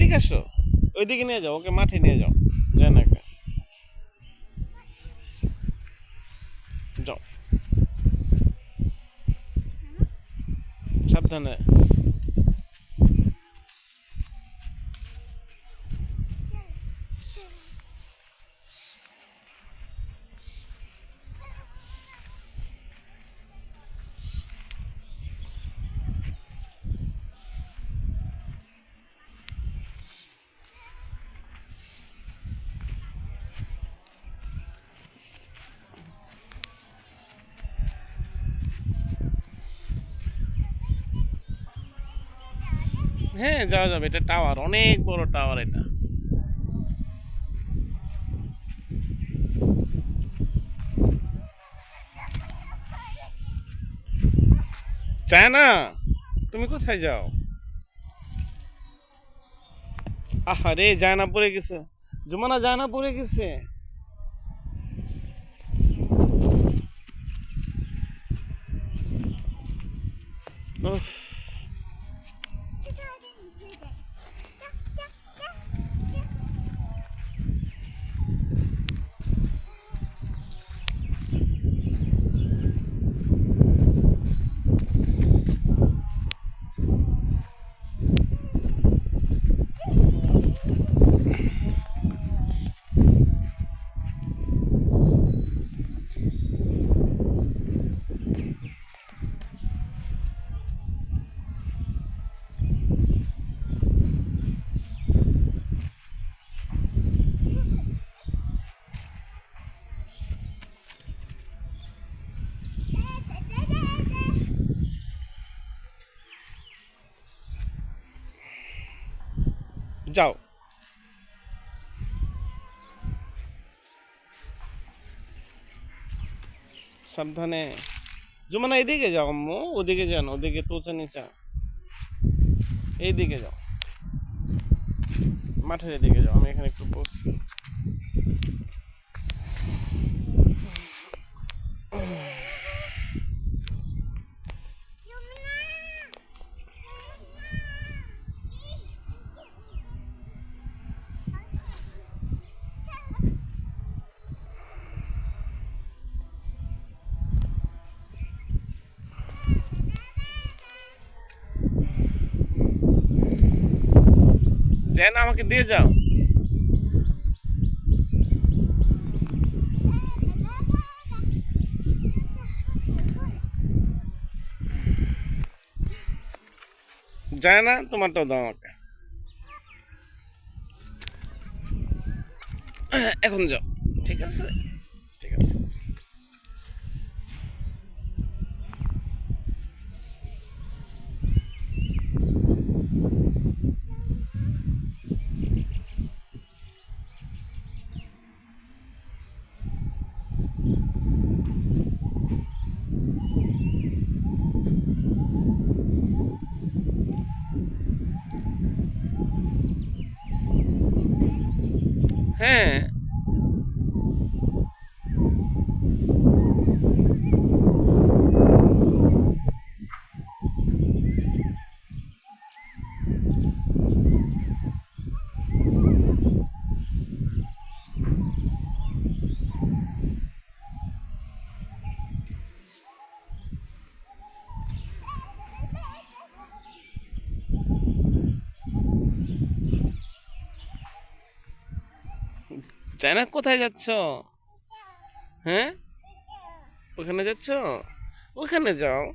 এদিকে আসো। ওইদিকে নিয়ে যাও ওকে মাঠে নিয়ে যাও। জানাকে যাও। সাবধানে। হ্যাঁ যাওয়া যাবে। এটা টাওয়ার অনেক বড় টাওয়ার এটা। চায় না তুমি কোথায় যাও? আহারে যায় না পড়ে গেছে। জুমানা যায় না পড়ে গেছে উফ যাও। সাবধানে। জুমানা এদিকে যাও আম্মু, ওদিকে যান, ওদিকে তোচা নিচা। এইদিকে যাও। মাঠের এদিকে যাও, আমি এখানে একটু বসছি। যায় না আমাকে দিয়ে যাও। যায় না তোমারটাও দাও আমাকে। এখন যাও ঠিক আছে? হ্যাঁ। চায়না কোথায় যাচ্ছ? হ্যাঁ? ওখানে যাচ্ছ? ওখানে যাও।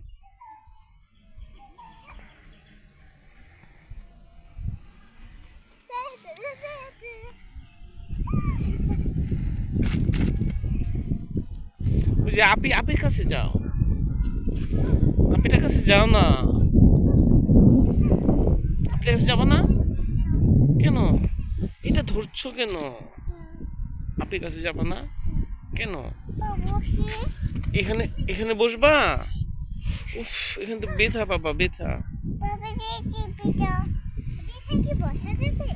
যে আপি, আপির কাছে যাও। আপিটার কাছে যাও না। আপিটার কাছে যাব না? কেন? এটা ধরছো কেন? আপির কাছে যাব না? কেন? এখানে এখানে বসবা? উফ এখানে তো ব্যথা বাবা ব্যথা।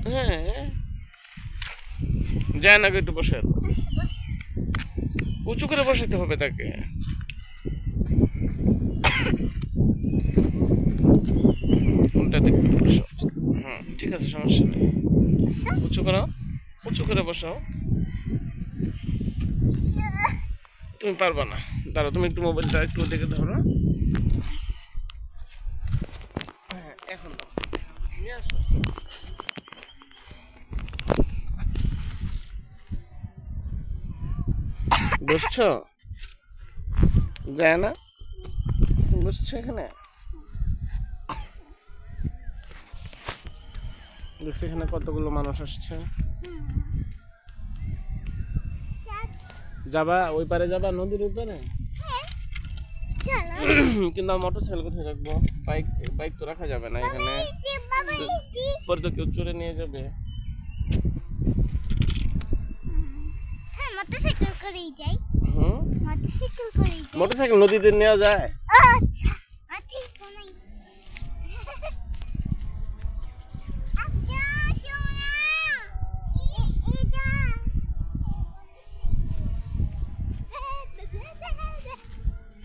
হ্যাঁ। যায় না একটু বসে উঁচু করে বসাতে হবে তাকে। উল্টা দিকে বসো হুম ঠিক আছে সমস্যা নেই। উঁচু করো উঁচু করে বসাও। তুমি পারবা না। দাঁড়াও, তুমি একটু মোবাইলটা একটু দেখে ধরো হ্যাঁ? এখন নিয়ে আসো। বসছো? যায় না? বসছো এখানে? দেখছি এখানে কতগুলো মানুষ আসছে? যাবা ওই পারে যাবা নদীর ওই পারে চলো। কিন্তু মোটর সাইকেল কোথায় রাখব? বাইক বাইক তো রাখা যাবে না এখানে। পরে তো কেউ চুরে নিয়ে যাবে। হ্যাঁ মোটরসাইকেল করেই যাই। হুম? মোটরসাইকেল করেই যাই। মোটর সাইকেল নদীতে নেওয়া যায়?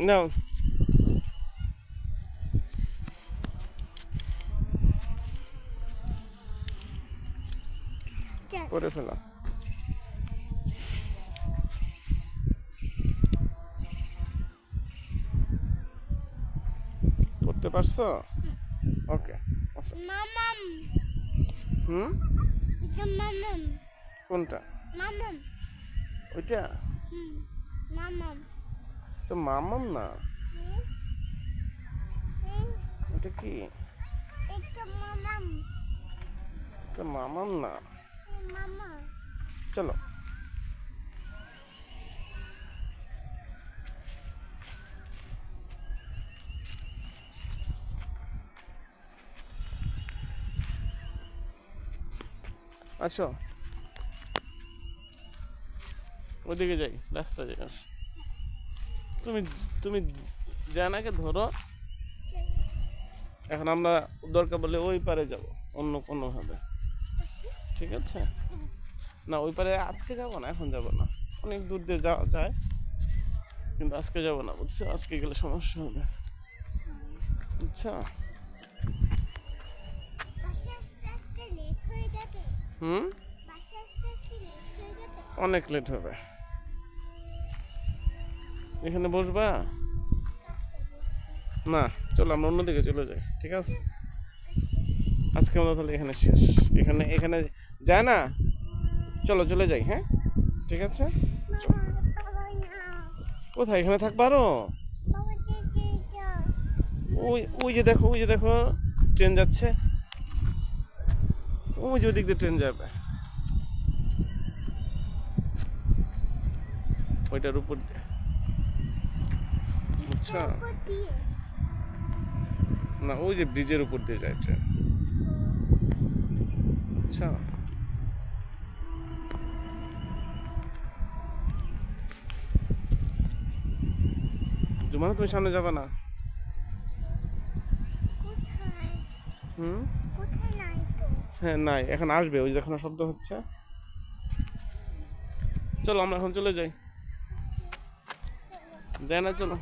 নাও করে ফেলা করতে পারছ? ওকে মামাম। হুম? এটা মামাম। কোনটা? মামাম। ওইটা? হুম মামাম। তো মামাম না? হুম কি? এটা মামাম। এটা না? চলো। আসো। ওদিকে যাই রাস্তা যাই আসো। তুমি তুমি জানাকে ধরো। এখন আমরা দরকার বলে ওই পারে যাব অন্য কোনো ভাবে। ঠিক আছে? না ওই পারে আজকে যাব না এখন যাব না। অনেক দূর দিয়ে যাওয়া যায় কিন্তু আজকে যাব না বুঝছ? আজকে গেলে সমস্যা হবে। যাবে। হুম? অনেক লেট হবে। এখানে বসবা? না, চলো আমরা অন্যদিকে চলে যাই, ঠিক আছে? আজকে আমরা তাহলে এখানে শেষ। এখানে এখানে যায় না? চলো, চলে যাই হ্যাঁ? ঠিক আছে? কোথায়, এখানে থাকবা আরও? বাবা যেতে যাও ওই ওই যে দেখো, ওই যে দেখো, ট্রেন যাচ্ছে। ওই যে ওদিক দিয়ে ট্রেন যাবে। ওইটার উপর দিয়ে। আচ্ছা। না ওই যে ব্রিজের উপর দিয়ে যায় ট্রেন আচ্ছা। জুমানা তুমি সামনে যাবে না? হুম? হ্যাঁ নাই এখন আসবে ওই যে এখন শব্দ হচ্ছে। চলো আমরা এখন চলে যাই। চলো। যাই না চলো।